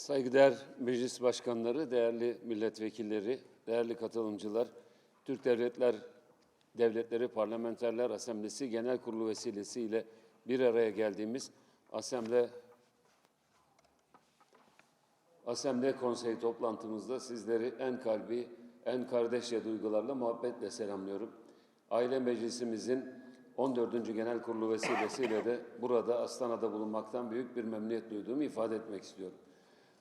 Saygıdeğer meclis başkanları, değerli milletvekilleri, değerli katılımcılar, Türk Devletler Devletleri Parlamenterler Asamblesi Genel Kurulu vesilesiyle bir araya geldiğimiz Asamble Asamble Konseyi toplantımızda sizleri en kalbi, en kardeşçe duygularla, muhabbetle selamlıyorum. Aile Meclisimizin 14. Genel Kurulu vesilesiyle de burada Astana'da bulunmaktan büyük bir memnuniyet duyduğumu ifade etmek istiyorum.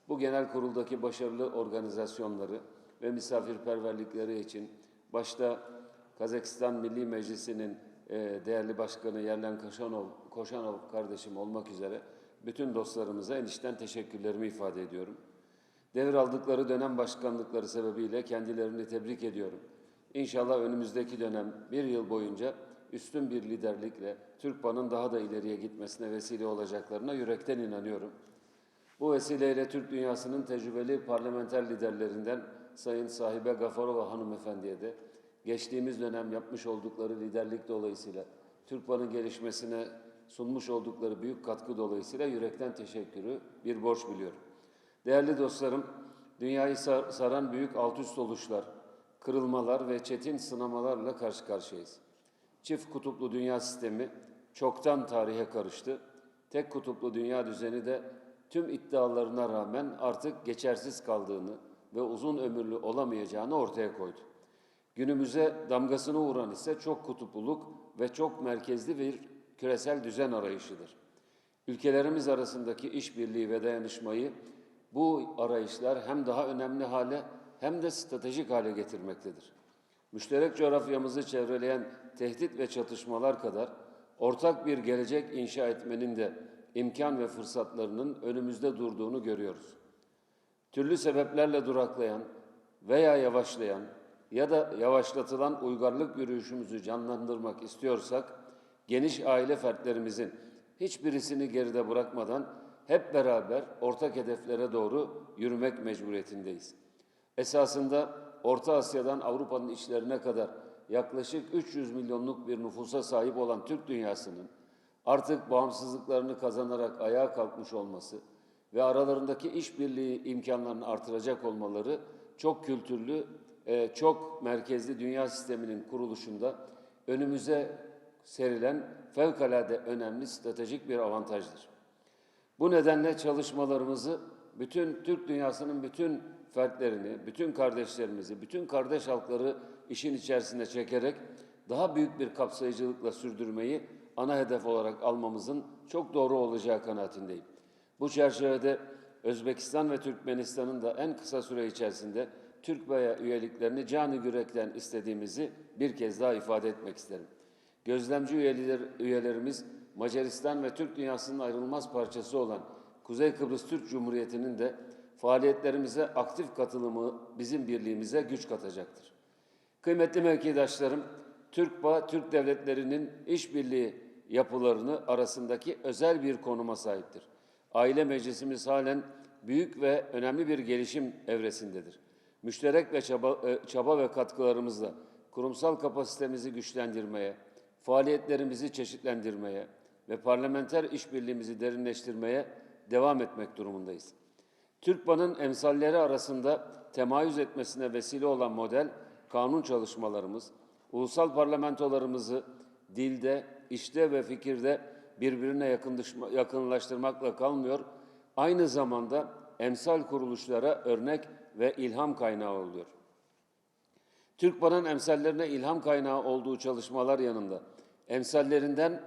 Bu genel kuruldaki başarılı organizasyonları ve misafirperverlikleri için başta Kazakistan Milli Meclisi'nin e, değerli başkanı Yerlen Koşanov, Koşanov kardeşim olmak üzere bütün dostlarımıza enişten teşekkürlerimi ifade ediyorum. Devraldıkları dönem başkanlıkları sebebiyle kendilerini tebrik ediyorum. İnşallah önümüzdeki dönem bir yıl boyunca üstün bir liderlikle Türkban'ın daha da ileriye gitmesine vesile olacaklarına yürekten inanıyorum. Bu vesileyle Türk dünyasının tecrübeli parlamenter liderlerinden Sayın Sahibe Gafarova hanımefendiye de geçtiğimiz dönem yapmış oldukları liderlik dolayısıyla Türkban'ın gelişmesine sunmuş oldukları büyük katkı dolayısıyla yürekten teşekkürü bir borç biliyorum. Değerli dostlarım, dünyayı sar- saran büyük alt üst oluşlar, kırılmalar ve çetin sınamalarla karşı karşıyayız. Çift kutuplu dünya sistemi çoktan tarihe karıştı. Tek kutuplu dünya düzeni de tüm iddialarına rağmen artık geçersiz kaldığını ve uzun ömürlü olamayacağını ortaya koydu. Günümüze damgasını vuran ise çok kutupluluk ve çok merkezli bir küresel düzen arayışıdır. Ülkelerimiz arasındaki işbirliği ve dayanışmayı bu arayışlar hem daha önemli hale hem de stratejik hale getirmektedir. Müşterek coğrafyamızı çevreleyen tehdit ve çatışmalar kadar ortak bir gelecek inşa etmenin de imkan ve fırsatlarının önümüzde durduğunu görüyoruz. Türlü sebeplerle duraklayan veya yavaşlayan ya da yavaşlatılan uygarlık yürüyüşümüzü canlandırmak istiyorsak, geniş aile fertlerimizin hiçbirisini geride bırakmadan hep beraber ortak hedeflere doğru yürümek mecburiyetindeyiz. Esasında Orta Asya'dan Avrupa'nın içlerine kadar yaklaşık 300 milyonluk bir nüfusa sahip olan Türk dünyasının artık bağımsızlıklarını kazanarak ayağa kalkmış olması ve aralarındaki işbirliği imkanlarını artıracak olmaları çok kültürlü, e, çok merkezli dünya sisteminin kuruluşunda önümüze serilen fevkalade önemli stratejik bir avantajdır. Bu nedenle çalışmalarımızı bütün Türk dünyasının bütün fertlerini, bütün kardeşlerimizi, bütün kardeş halkları işin içerisine çekerek daha büyük bir kapsayıcılıkla sürdürmeyi ana hedef olarak almamızın çok doğru olacağı kanaatindeyim. Bu çerçevede Özbekistan ve Türkmenistan'ın da en kısa süre içerisinde Türkba'ya üyeliklerini canı yürekten istediğimizi bir kez daha ifade etmek isterim. Gözlemci üyeler, üyelerimiz Macaristan ve Türk dünyasının ayrılmaz parçası olan Kuzey Kıbrıs Türk Cumhuriyeti'nin de faaliyetlerimize aktif katılımı bizim birliğimize güç katacaktır. Kıymetli mevkidaşlarım, Türk-Bağ, Türk devletlerinin işbirliği yapılarını arasındaki özel bir konuma sahiptir. Aile meclisimiz halen büyük ve önemli bir gelişim evresindedir. Müşterek ve çaba, e, çaba ve katkılarımızla kurumsal kapasitemizi güçlendirmeye, faaliyetlerimizi çeşitlendirmeye ve parlamenter işbirliğimizi derinleştirmeye devam etmek durumundayız. Türkban'ın emsalleri arasında temayüz etmesine vesile olan model, kanun çalışmalarımız, ulusal parlamentolarımızı dilde, işte ve fikirde birbirine yakınlaştırmakla kalmıyor, aynı zamanda emsal kuruluşlara örnek ve ilham kaynağı oluyor. Türkban'ın emsallerine ilham kaynağı olduğu çalışmalar yanında emsallerinden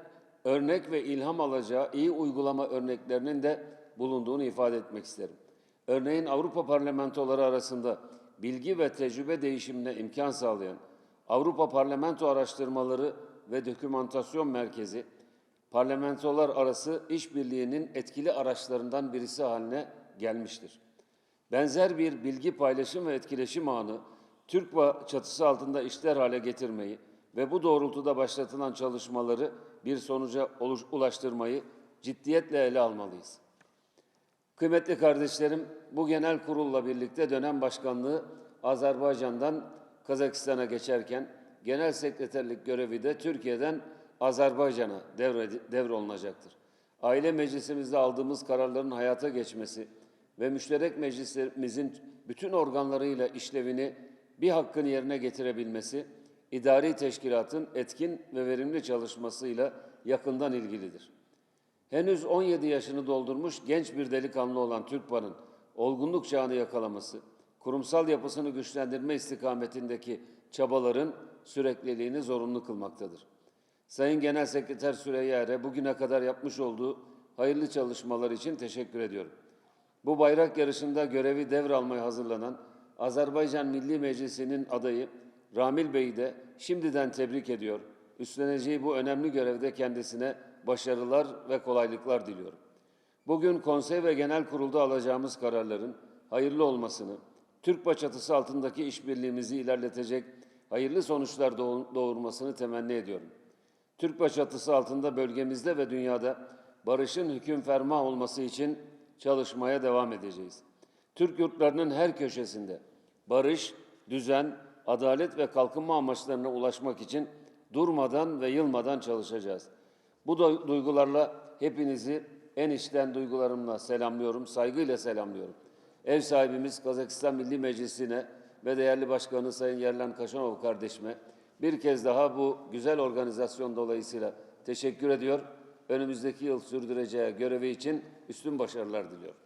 örnek ve ilham alacağı iyi uygulama örneklerinin de bulunduğunu ifade etmek isterim. Örneğin Avrupa parlamentoları arasında bilgi ve tecrübe değişimine imkan sağlayan Avrupa Parlamento Araştırmaları ve Dokümantasyon Merkezi, parlamentolar arası işbirliğinin etkili araçlarından birisi haline gelmiştir. Benzer bir bilgi paylaşım ve etkileşim ağını TÜRKVA çatısı altında işler hale getirmeyi ve bu doğrultuda başlatılan çalışmaları bir sonuca ulaştırmayı ciddiyetle ele almalıyız. Kıymetli kardeşlerim, bu genel kurulla birlikte dönem başkanlığı Azerbaycan'dan Kazakistan'a geçerken genel sekreterlik görevi de Türkiye'den Azerbaycan'a devrolunacaktır. Aile meclisimizde aldığımız kararların hayata geçmesi ve müşterek meclisimizin bütün organlarıyla işlevini bir hakkın yerine getirebilmesi, idari teşkilatın etkin ve verimli çalışmasıyla yakından ilgilidir. Henüz 17 yaşını doldurmuş genç bir delikanlı olan Türkban'ın olgunluk çağını yakalaması, kurumsal yapısını güçlendirme istikametindeki çabaların sürekliliğini zorunlu kılmaktadır. Sayın Genel Sekreter Süreyya Er'e bugüne kadar yapmış olduğu hayırlı çalışmalar için teşekkür ediyorum. Bu bayrak yarışında görevi devralmaya hazırlanan Azerbaycan Milli Meclisi'nin adayı Ramil Bey'i de şimdiden tebrik ediyor. Üstleneceği bu önemli görevde kendisine başarılar ve kolaylıklar diliyorum. Bugün konsey ve genel kurulda alacağımız kararların hayırlı olmasını, Türkba çatısı altındaki işbirliğimizi ilerletecek hayırlı sonuçlar doğ- doğurmasını temenni ediyorum. Türkba çatısı altında bölgemizde ve dünyada barışın hüküm ferma olması için çalışmaya devam edeceğiz. Türk yurtlarının her köşesinde barış, düzen, adalet ve kalkınma amaçlarına ulaşmak için durmadan ve yılmadan çalışacağız. Bu duygularla hepinizi en içten duygularımla selamlıyorum, saygıyla selamlıyorum. Ev sahibimiz Kazakistan Milli Meclisi'ne ve değerli başkanı Sayın Yerlan Kaşanov kardeşime bir kez daha bu güzel organizasyon dolayısıyla teşekkür ediyor. Önümüzdeki yıl sürdüreceği görevi için üstün başarılar diliyorum.